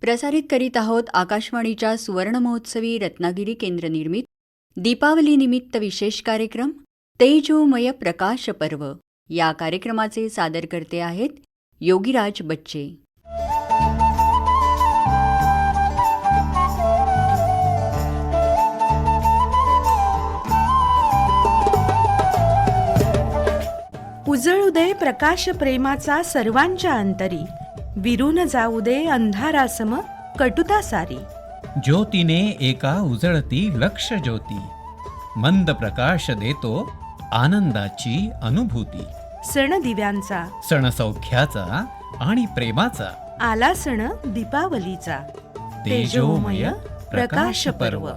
प्रसारित करीत आहोत आकाशवाणीच्या सुवर्णमहोत्सवी रत्नागिरी केंद्र निर्मित दीपावलीनिमित्त विशेष कार्यक्रम तेजोमय प्रकाश पर्व. या कार्यक्रमाचे सादरकर्ते आहेत योगीराज बच्चे. उजळ उदय प्रकाश प्रेमाचा सर्वांच्या अंतरी. विरून जाऊ दे अंधारासम कटुता सारी. ज्योतीने एका उजळती लक्ष ज्योती. मंद प्रकाश देतो आनंदाची अनुभूती. सण दिव्यांचा. सणसौख्याचा आणि प्रेमाचा. आला सण दीपावलीचा. तेजोमय प्रकाश पर्व.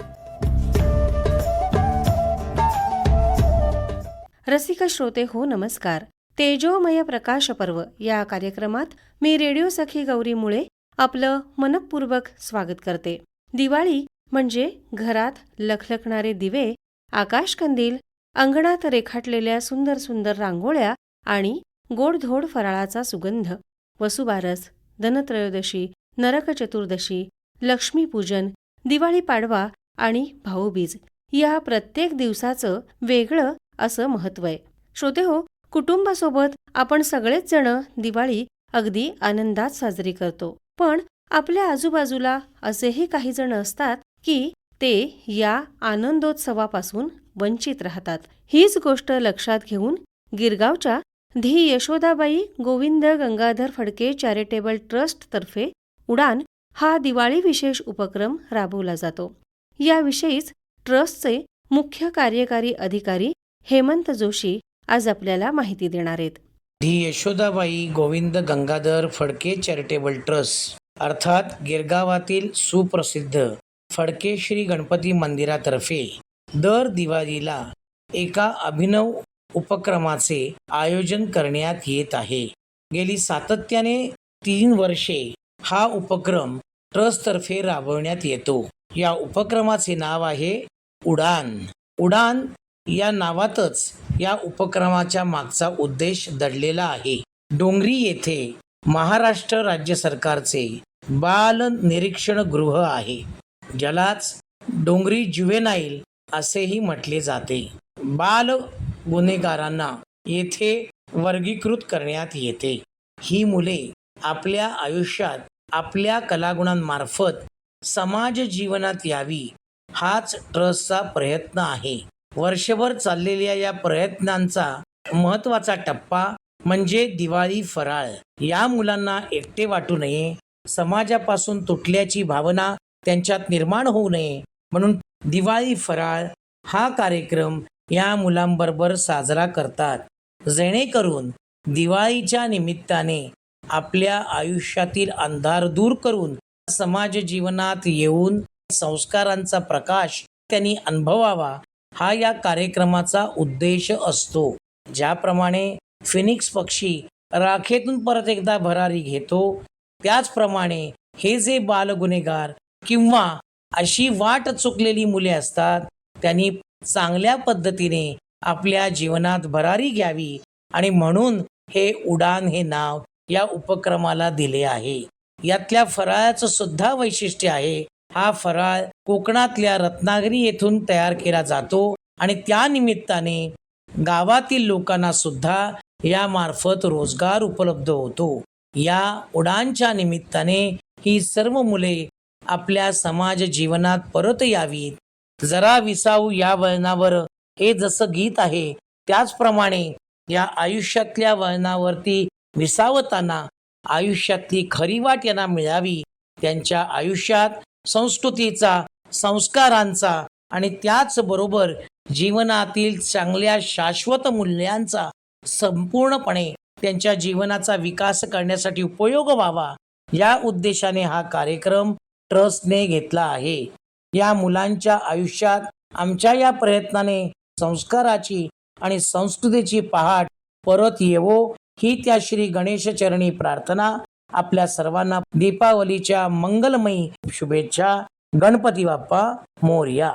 रसिक श्रोते हो नमस्कार. तेजोमय प्रकाश पर्व या कार्यक्रमात मी रेडिओ सखी गौरी मुळे आपलं मनपूर्वक स्वागत करते. दिवाळी म्हणजे घरात लखलखणारे दिवे आकाशकंदील अंगणात रेखाटलेल्या सुंदर सुंदर रांगोळ्या आणि गोडधोड फराळाचा सुगंध वसुबारस धनत्रयोदशी नरक चतुर्दशी लक्ष्मीपूजन दिवाळी पाडवा आणि भाऊबीज या प्रत्येक दिवसाचं वेगळं असं महत्त्व आहे. श्रोते हो कुटुंबासोबत आपण सगळेच जण दिवाळी अगदी आनंदात साजरी करतो. पण आपल्या आजूबाजूला असेही काही जण असतात की ते या आनंदोत्सवापासून वंचित राहतात. हीच गोष्ट लक्षात घेऊन गिरगावच्या धी यशोदाबाई गोविंद गंगाधर फडके चॅरिटेबल ट्रस्टतर्फे उडान हा दिवाळी विशेष उपक्रम राबवला जातो. याविषयीच ट्रस्टचे मुख्य कार्यकारी अधिकारी हेमंत जोशी आज आपल्याला माहिती देणार आहेत. The Yashodabai Govind Gangadhar Phadke charitable trust अर्थात गिरगावातील सुप्रसिद्ध फडके श्री गणपती मंदिरातर्फे दर दिवाळीला एका अभिनव उपक्रमाचे आयोजन करण्यात येत आहे. गेली सातत्याने तीन वर्षे हा उपक्रम ट्रस्टतर्फे राबवण्यात येतो. या उपक्रमाचे नाव आहे उडान. उडान या नावातच या उपक्रमाच्या मागचा उद्देश दडलेला आहे. डोंगरी येथे महाराष्ट्र राज्य सरकारचे बाल निरीक्षण गृह आहे. ज्यालाच डोंगरी जुवेनाईल असेही म्हटले जाते. बाल गुन्हेगारांना येथे वर्गीकृत करण्यात येते. ही मुले आपल्या आयुष्यात आपल्या कलागुणांमार्फत समाज जीवनात यावी हाच ट्रस्टचा प्रयत्न आहे. वर्षभर चाललेल्या या प्रयत्नांचा महत्त्वाचा टप्पा म्हणजे दिवाळी फराळ. या मुलांना एकटे वाटू नये समाजापासून तुटल्याची भावना त्यांच्यात निर्माण होऊ नये. म्हणून दिवाळी फराळ हा कार्यक्रम या मुलांबरोबर साजरा करतात. जेणेकरून दिवाळीच्या निमित्ताने आपल्या आयुष्यातील अंधार दूर करून समाज जीवनात येऊन संस्कारांचा प्रकाश त्यांनी अनुभवावा. हा या कार्यक्रमाचा उद्देश असतो. ज्याप्रमाणे फिनिक्स पक्षी राखेतून परत एकदा भरारी घेतो त्याचप्रमाणे हे जे बालगुन्हेगार किंवा अशी वाट चुकलेली मुले असतात त्यांनी चांगल्या पद्धतीने आपल्या जीवनात भरारी घ्यावी आणि म्हणून हे उडान हे नाव या उपक्रमाला दिले आहे. यातल्या फराळाचं सुद्धा वैशिष्ट्य आहे हा फराळ कोकणातल्या रत्नागिरी येथून तयार केला जातो आणि त्या निमित्ताने गावातील लोकांना सुद्धा यामार्फत रोजगार उपलब्ध होतो. या उडानच्या निमित्ताने ही सर्व मुले आपल्या समाज जीवनात परत यावीत. जरा विसावू या वळणावर हे जसं गीत आहे त्याचप्रमाणे या आयुष्यातल्या वळणावरती विसावताना आयुष्यातली खरी वाट यांना मिळावी. त्यांच्या आयुष्यात संस्कृतीचा संस्कारांचा आणि त्याचबरोबर जीवनातील चांगल्या शाश्वत मूल्यांचा संपूर्णपणे त्यांच्या जीवनाचा विकास करण्यासाठी उपयोग व्हावा. या उद्देशाने हा कार्यक्रम ट्रस्टने घेतला आहे. या मुलांच्या आयुष्यात आमच्या या प्रयत्नाने संस्काराची आणि संस्कृतीची पहाट परत येवो ही त्या श्री गणेशचरणी प्रार्थना आपल्या सर्वांना दीपावलीच्या मंगलमयी शुभेच्छा Ganpati Bappa Morya.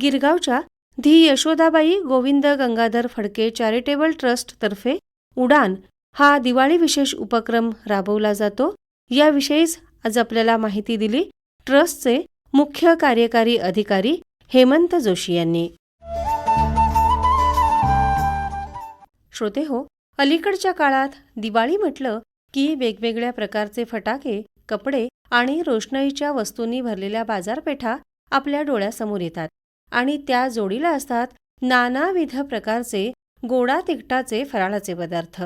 गिरगावच्या the Yashodabai Govind Gangadhar Phadke charitable trust तर्फे उडान हा दिवाळी विशेष उपक्रम राबवला जातो. याविषयीच आज आपल्याला माहिती दिली ट्रस्टचे मुख्य कार्यकारी अधिकारी हेमंत जोशी यांनी. श्रोते हो अलीकडच्या काळात दिवाळी म्हटलं की वेगवेगळ्या प्रकारचे फटाके कपडे आणि रोषणाईच्या वस्तूंनी भरलेल्या बाजारपेठा आपल्या डोळ्यासमोर येतात. आणि त्या जोडीला असतात नानाविध प्रकारचे गोडा तिखटाचे फराळाचे पदार्थ.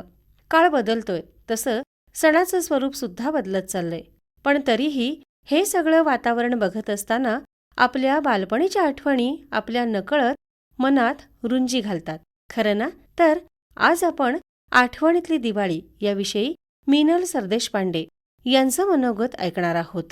काळ बदलतोय. तसं सणाचं स्वरूप सुद्धा बदलत चाललंय. पण तरीही हे सगळं वातावरण बघत असताना आपल्या बालपणीच्या आठवणी आपल्या नकळत मनात रुंजी घालतात. खरं ना? तर आज आपण आठवणीतली दिवाळी याविषयी मीनल सरदेश पांडे यांचं मनोगत ऐकणार आहोत.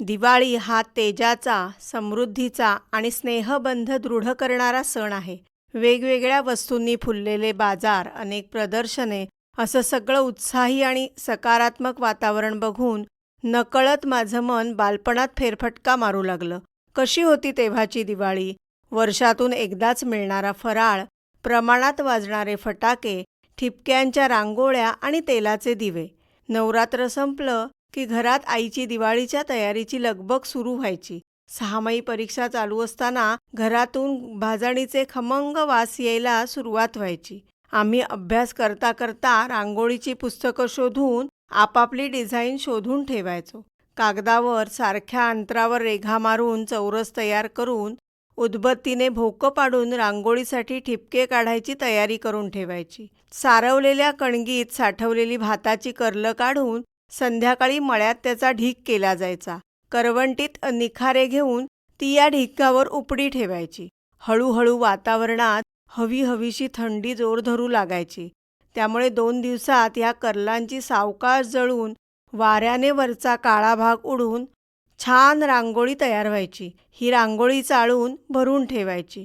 दिवाळी हा तेजाचा समृद्धीचा आणि स्नेहबंध दृढ करणारा सण आहे. वेगवेगळ्या वस्तूंनी फुललेले बाजार अनेक प्रदर्शने असं सगळं उत्साही आणि सकारात्मक वातावरण बघून नकळत माझं मन बालपणात फेरफटका मारू लागलं. कशी होती तेव्हाची दिवाळी? वर्षातून एकदाच मिळणारा फराळ प्रमाणात वाजणारे फटाके ठिपक्यांच्या रांगोळ्या आणि तेलाचे दिवे. नवरात्र संपलं की घरात आईची दिवाळीच्या तयारीची लगबग सुरू व्हायची. सहामाही परीक्षा चालू असताना घरातून भाजणीचे खमंग वास यायला सुरुवात व्हायची. आम्ही अभ्यास करता करता रांगोळीची पुस्तकं शोधून आपापली डिझाईन शोधून ठेवायचो. कागदावर सारख्या अंतरावर रेघा मारून चौरस तयार करून उदबत्तीने भोकं पाडून रांगोळीसाठी ठिपके काढायची तयारी करून ठेवायची. सारवलेल्या कणगीत साठवलेली भाताची कर्ल काढून संध्याकाळी मळ्यात त्याचा ढीक केला जायचा. करवंटीत निखारे घेऊन ती या ढिकावर उपडी ठेवायची. हळूहळू वातावरणात हवी हवीशी थंडी जोर धरू लागायची. त्यामुळे दोन दिवसात या कर्लांची सावकाश जळून वाऱ्याने वरचा काळा भाग उडून छान रांगोळी तयार व्हायची. ही रांगोळी चाळून भरून ठेवायची.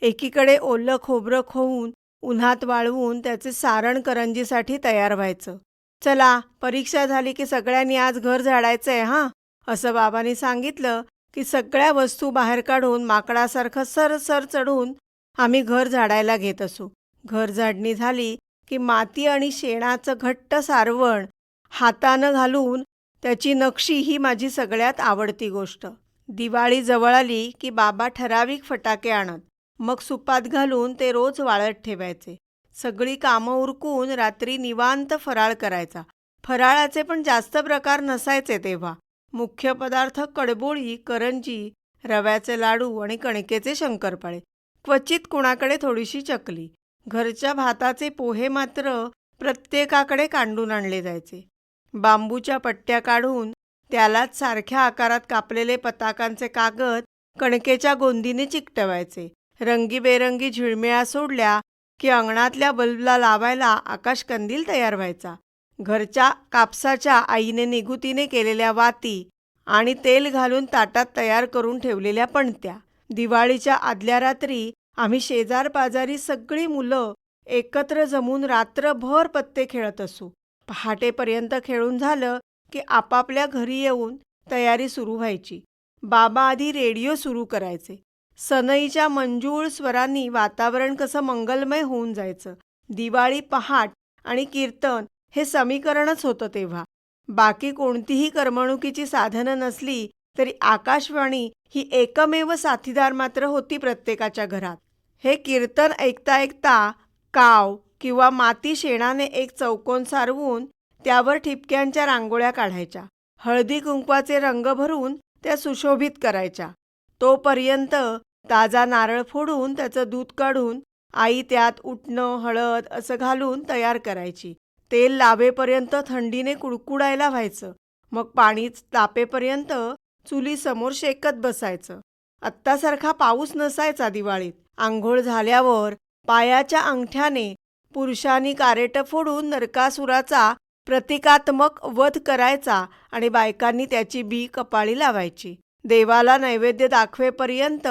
एकीकडे ओलं खोबरं खोवून उन्हात वाळवून त्याचे सारण करंजीसाठी तयार व्हायचं. चला परीक्षा झाली की सगळ्यांनी आज घर झाडायचंय हां? असं बाबांनी सांगितलं की सगळ्या वस्तू बाहेर काढून माकडासारखं सरसर चढून आम्ही घर झाडायला घेत असू. घर झाडणी झाली की माती आणि शेणाचं घट्ट सारवण हातानं घालून त्याची नक्षी ही माझी सगळ्यात आवडती गोष्ट. दिवाळी जवळ आली की बाबा ठराविक फटाके आणत मग सुपात घालून ते रोज वाळत ठेवायचे. सगळी कामं उरकून रात्री निवांत फराळ करायचा. फराळाचे पण जास्त प्रकार नसायचे तेव्हा. मुख्य पदार्थ कडबोळी करंजी रव्याचे लाडू आणि कणकेचे शंकरपाळे. क्वचित कुणाकडे थोडीशी चकली. घरच्या भाताचे पोहे मात्र प्रत्येकाकडे कांडून आणले जायचे. बांबूच्या पट्ट्या काढून त्यालाच सारख्या आकारात कापलेले पताकांचे कागद कणकेच्या गोंदीने चिकटवायचे. रंगीबेरंगी झिळमिळा सोडल्या की अंगणातल्या बल्बला लावायला आकाशकंदील तयार व्हायचा. घरच्या कापसाच्या आईने निगुतीने केलेल्या वाती आणि तेल घालून ताटात तयार करून ठेवलेल्या पणत्या. दिवाळीच्या आदल्या रात्री आम्ही शेजार पाजारी सगळी मुलं एकत्र जमून रात्रभर पत्ते खेळत असू. पहाटेपर्यंत खेळून झालं की आपापल्या घरी येऊन तयारी सुरू व्हायची. बाबा आधी रेडिओ सुरू करायचे. सनईच्या मंजूळ स्वरांनी वातावरण कसं मंगलमय होऊन जायचं. दिवाळी पहाट आणि कीर्तन हे समीकरणच होतं तेव्हा. बाकी कोणतीही करमणुकीची साधनं नसली तरी आकाशवाणी ही एकमेव साथीदार मात्र होती प्रत्येकाच्या घरात. हे कीर्तन ऐकता ऐकता काव किंवा माती शेणाने एक चौकोन सारवून त्यावर ठिपक्यांच्या रांगोळ्या काढायच्या. हळदी कुंकवाचे रंग भरून त्या सुशोभित करायच्या. तोपर्यंत ताजा नारळ फोडून त्याचं दूध काढून आई त्यात उठणं हळद असं घालून तयार करायची. तेल लावेपर्यंत थंडीने कुडकुडायला व्हायचं. मग पाणी तापेपर्यंत चुलीसमोर शेकत बसायचं. आत्तासारखा पाऊस नसायचा दिवाळीत. आंघोळ झाल्यावर पायाच्या अंगठ्याने पुरुषांनी कारेटं फोडून नरकासुराचा प्रतिकात्मक वध करायचा आणि बायकांनी त्याची बी कपाळी लावायची. देवाला नैवेद्य दाखवेपर्यंत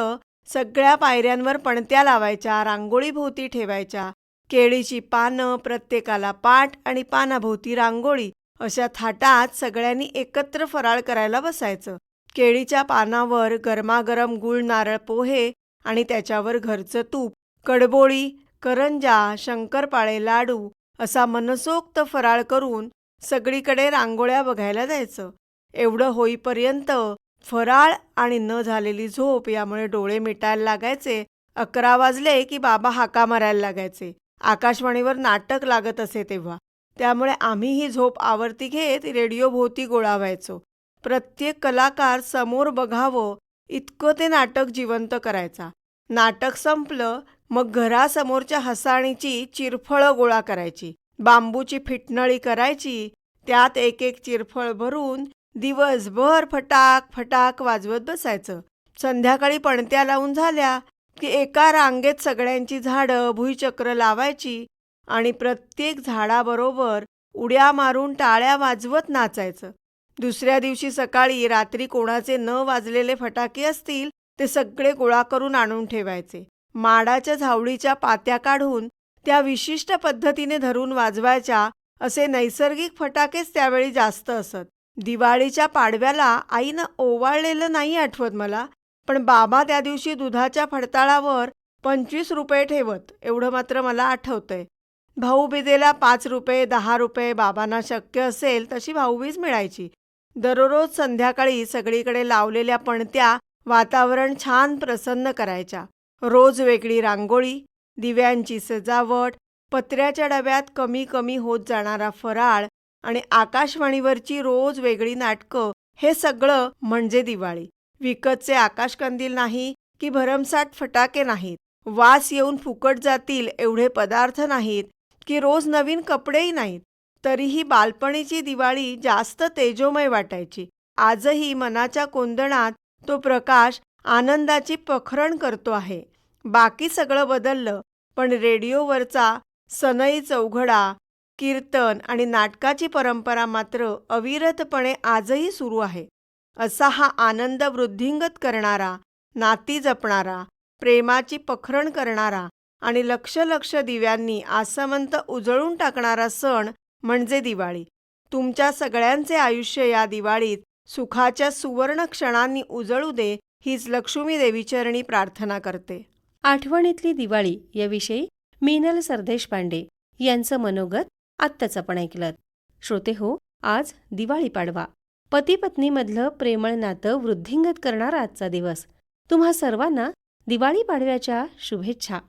सगळ्या पायऱ्यांवर पणत्या लावायच्या रांगोळीभोवती ठेवायच्या. केळीची पानं प्रत्येकाला पाट आणि पानाभोवती रांगोळी अशा थाटात सगळ्यांनी एकत्र फराळ करायला बसायचं. केळीच्या पानावर गरमागरम गुळ नारळ पोहे आणि त्याच्यावर घरचं तूप कडबोळी करंजा शंकरपाळे लाडू असा मनसोक्त फराळ करून सगळीकडे रांगोळ्या बघायला जायचं. एवढं होईपर्यंत फराळ आणि न झालेली झोप यामुळे डोळे मिटायला लागायचे. अकरा वाजले की बाबा हाका मारायला लागायचे. आकाशवाणीवर नाटक लागत असे तेव्हा. त्यामुळे आम्ही ही झोप आवर्ती घेत रेडिओ भोवती गोळा व्हायचो प्रत्येक कलाकार समोर बघावं इतकं ते नाटक जिवंत करायचा. नाटक संपलं मग घरासमोरच्या हसाणीची चिरफळं गोळा करायची. बांबूची फिटनळी करायची. त्यात एक एक चिरफळ भरून दिवसभर फटाक फटाक वाजवत बसायचं. संध्याकाळी पणत्या लावून झाल्या की एका रांगेत सगळ्यांची झाडं भुईचक्र लावायची आणि प्रत्येक झाडाबरोबर उड्या मारून टाळ्या वाजवत नाचायचं. दुसऱ्या दिवशी सकाळी रात्री कोणाचे न वाजलेले फटाके असतील ते सगळे गोळा करून आणून ठेवायचे. माडाच्या झावळीच्या पात्या काढून त्या विशिष्ट पद्धतीने धरून वाजवायच्या असे नैसर्गिक फटाकेच त्यावेळी जास्त असत. दिवाळीच्या पाडव्याला आईनं ओवाळलेलं नाही आठवत मला पण बाबा त्या दिवशी दुधाच्या फडताळावर पंचवीस रुपये ठेवत एवढं मात्र मला आठवतंय. भाऊबीजेला पाच रुपये दहा रुपये बाबांना शक्य असेल तशी भाऊबीज मिळायची. दररोज संध्याकाळी सगळीकडे लावलेल्या पणत्या वातावरण छान प्रसन्न करायच्या. रोज वेगळी रांगोळी दिव्यांची सजावट पत्र्याच्या डब्यात कमी कमी होत जाणारा फराळ आणि आकाशवाणीवरची रोज वेगळी नाटकं हे सगळं म्हणजे दिवाळी. विकतचे आकाशकंदील नाही की भरमसाठ फटाके नाहीत. वास येऊन फुकट जातील एवढे पदार्थ नाहीत की रोज नवीन कपडेही नाहीत. तरीही बालपणीची दिवाळी जास्त तेजोमय वाटायची. आजही मनाच्या कोंदणात तो प्रकाश आनंदाची पखरण करतो आहे. बाकी सगळं बदललं पण रेडिओवरचा सनई चौघडा कीर्तन आणि नाटकाची परंपरा मात्र अविरतपणे आजही सुरू आहे. असा हा आनंद वृद्धिंगत करणारा नाती जपणारा प्रेमाची पखरण करणारा आणि लक्ष लक्ष दिव्यांनी आसमंत उजळून टाकणारा सण म्हणजे दिवाळी. तुमच्या सगळ्यांचे आयुष्य या दिवाळीत सुखाच्या सुवर्ण क्षणांनी उजळू दे हीच लक्ष्मी देवीचरणी प्रार्थना करते. आठवणीतली दिवाळी याविषयी मीनल सरदेश पांडे यांचं मनोगत आत्ताच आपण ऐकलं श्रोते हो आज दिवाळी पाडवा. पती पत्नीमधलं प्रेमळ नातं वृद्धिंगत करणारा आजचा दिवस. तुम्हा सर्वांना दिवाळी पाडव्याच्या शुभेच्छा.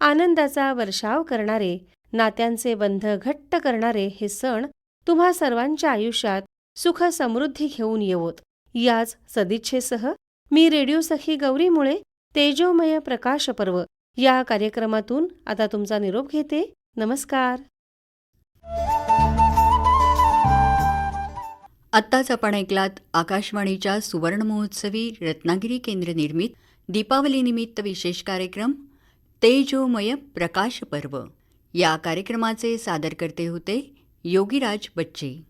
आनंदाचा वर्षाव करणारे नात्यांचे बंध घट्ट करणारे हे सण तुम्हा सर्वांच्या आयुष्यात सुख समृद्धी घेऊन येवोत. याच सदिच्छेसह मी रेडिओ सखी गौरीमुळे तेजोमय प्रकाश पर्व या कार्यक्रमातून आता तुमचा निरोप घेते. नमस्कार. आत्ताच आपण ऐकलात आकाशवाणीच्या सुवर्णमहोत्सवी रत्नागिरी केंद्र निर्मित दीपावलीनिमित्त विशेष कार्यक्रम तेजोमय प्रकाश पर्व. या कार्यक्रमाचे सादरकर्ते होते योगीराज बच्चे.